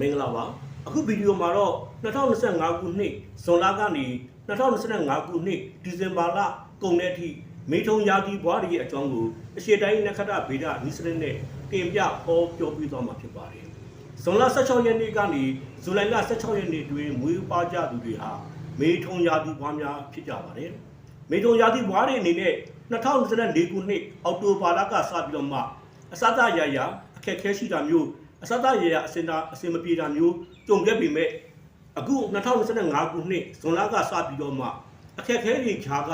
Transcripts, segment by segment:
မင်္ဂလာပါအခုဗီဒီယိုမှာတော့2025ခုနှစ်ဇွန်လကနေ2025ခုနှစ်ဒီဇင်ဘာလကုန်တဲ့အထိမေထုံရာသီဘွားတွေရဲ့အကြောင်းကိုအရှေ့တိုင်းနက္ခတ္တဗေဒနိစရနဲ့တင်ပြဟောပြောပြသွားမှာဖြစ်ပါတယ်ဇွန်လ16ရက်နေ့ကနေဇူလိုင်လ16ရက်နေ့တွင်မွေးဖွားကြသူတွေဟာမေထုံရာသီဘွားများဖြစ်ကြပါတယ်မေထုံရာသီဘွားတွေအနေနဲ့2024ခုနှစ်အောက်တိုဘာလကစပြီးတော့မှအစသရရအခက်အခဲရှိတာမျိုး အစသရရအစင်တာအစင်မပြေတာမျိုးကြုံခဲ့ပေမဲ့အခု2025ခုနှစ်ဇွန်လကစပြီးတော့မှအခက်အခဲတွေခြားက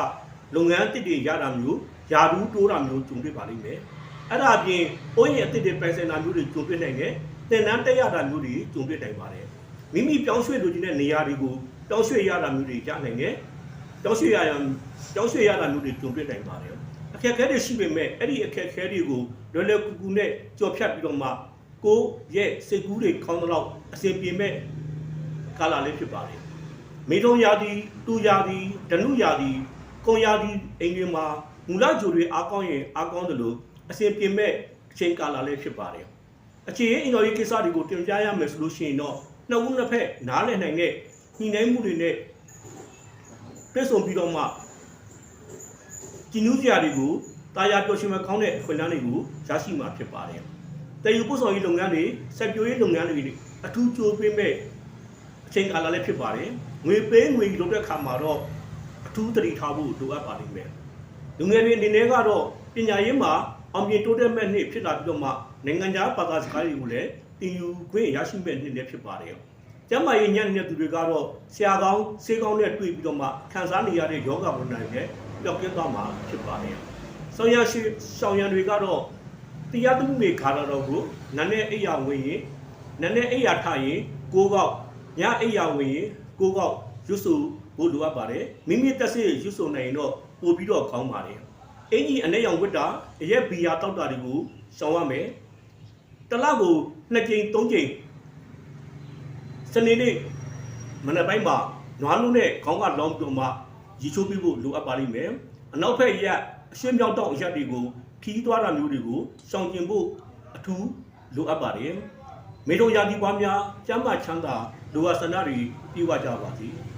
လုပ်ငန်းအသစ်တွေရတာမျိုးယာဒူးတိုးတာမျိုးကြုံတွေ့ပါလိမ့်မယ်အဲ့ဒါအပြင်အိုးရင်အသစ်တွေပိုင်ဆိုင်တာမျိုးတွေကြုံတွေ့နိုင်တယ်သင်တန်းတက်ရတာမျိုးတွေကြုံတွေ့နိုင်ပါတယ်မိမိပြောင်းရွှေ့လိုချင်တဲ့နေရာတွေကိုပြောင်းရွှေ့ရတာမျိုးတွေကြားနိုင်တယ်ပြောင်းရွှေ့ရရပြောင်းရွှေ့ရတာမျိုးတွေကြုံတွေ့နိုင်ပါတယ်အခက်အခဲတွေရှိပေမဲ့အဲ့ဒီအခက်အခဲတွေကိုလွယ်လွယ်ကူကူနဲ့ကြော်ဖြတ်ပြီးတော့မှ ကိုယ့်ရဲ့စိတ်ကူးတွေခေါင်းတော့အစဉ်ပြေမဲ့ကာလလေးဖြစ်ပါတယ်မေထုံရာသီတူရာသီဓနုရာသီကုံရာသီအိမ်တွေမှာမူလဂျိုတွေအားကောင်းရင်အားကောင်းတယ်လို့အစဉ်ပြေမဲ့အချိန်ကာလလေးဖြစ်ပါတယ်အခြေအင်္ဂလိပ်ကိစ္စတွေကိုတင်ပြရမယ်ဆိုလို့ရှိရင်တော့နှစ်ဦးနှစ်ဖက်နားလည်နိုင်တဲ့ညှိနှိုင်းမှုတွေနဲ့ပြည့်စုံပြီးတော့မှကြည်နူးစရာတွေကိုတာယာပျော်ရွှင်မဲ့ကောင်းတဲ့ခွင့်လန်းတွေကိုရရှိမှာဖြစ်ပါတယ်။ တည်ယူပို့ဆောင်ရေးလုပ်ငန်းတွေစက်ပြိုးရေးလုပ်ငန်းတွေအထူးကြိုးပေးမဲ့အချိန်ကာလလည်းဖြစ်ပါတယ်။ငွေပေးငွေလုပ်တဲ့အခါမှာတော့အထူးတတိထားဖို့လိုအပ်ပါလိမ့်မယ်။လူငယ်တွေအနေနဲ့ကတော့ပညာရေးမှာအောင်မြင်တိုးတက်မဲ့နှစ်ဖြစ်လာပြီးတော့မှနိုင်ငံခြားဘာသာစကားတွေကိုလည်းတင်ယူခွင့်ရရှိမဲ့နှစ်လည်းဖြစ်ပါတယ်။ကျမ်းမာရေးညံ့တဲ့သူတွေကတော့ဆရာကောင်းဆေးကောင်းနဲ့တွေ့ပြီးတော့မှခံစားနေရတဲ့ယောဂဝန္ဒတွေနဲ့ပျောက်ကင်းသွားမှာဖြစ်ပါတယ်။ဆောင်းရရှိဆောင်းရံတွေကတော့ တရားသူတွေခါတော်ကိုနန်းနဲ့အိယာဝင်ရင်နန်းနဲ့အိယာထရင်ကိုးကောက်ညအိယာဝင်ရင်ကိုးကောက်ရွတ်ဆိုဖို့လိုအပ်ပါတယ်။မိမိတက်စေရွတ်ဆိုနိုင်ရင်တော့ပို့ပြီးတော့ကောင်းပါတယ်။အင်ကြီးအနေရောင်ဝတ်တာအရက်ဘီယာတောက်တာတွေကိုရှောင်ရမယ်။တစ်လောက်ကိုနှစ်ကြိမ်သုံးကြိမ်စနေနေ့မနက်ပိုင်းမှာနွားလုံးနဲ့ခေါင်းကလောင်းပြီးတော့မှရီချိုးပြီးဖို့လိုအပ်ပါလိမ့်မယ်အနောက်ဘက်ရက်အရှင်းမြောက်တောက်ရက်တွေကို ခီးသွားတာမျိုးတွေကိုရှောင်ကျင်ဖို့အထူးလိုအပ်ပါတယ်မေတော်ရာဒီပွားများကျမ်းမာချမ်းသာလိုအပ်ဆန္ဒတွေပြည့်ဝကြပါစေ။